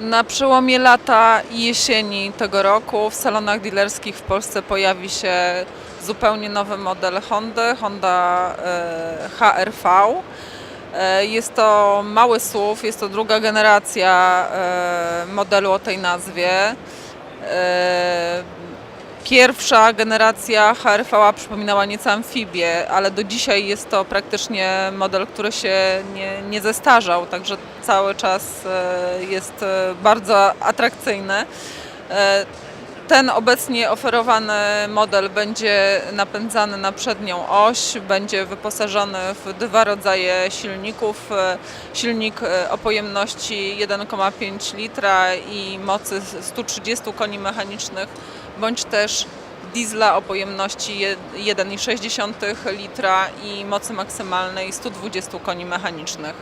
Na przełomie lata i jesieni tego roku w salonach dealerskich w Polsce pojawi się zupełnie nowy model Hondy, Honda e, HR-V. E, Jest to mały SUV, jest to druga generacja e, modelu o tej nazwie. Pierwsza generacja HR-V przypominała nieco amfibię, ale do dzisiaj jest to praktycznie model, który się nie, nie zestarzał, także cały czas e, jest e, bardzo atrakcyjny. E, Ten obecnie oferowany model będzie napędzany na przednią oś, będzie wyposażony w dwa rodzaje silników. Silnik o pojemności 1,5 litra i mocy 130 koni mechanicznych, bądź też diesla o pojemności je- 1,6 litra i mocy maksymalnej 120 koni mechanicznych.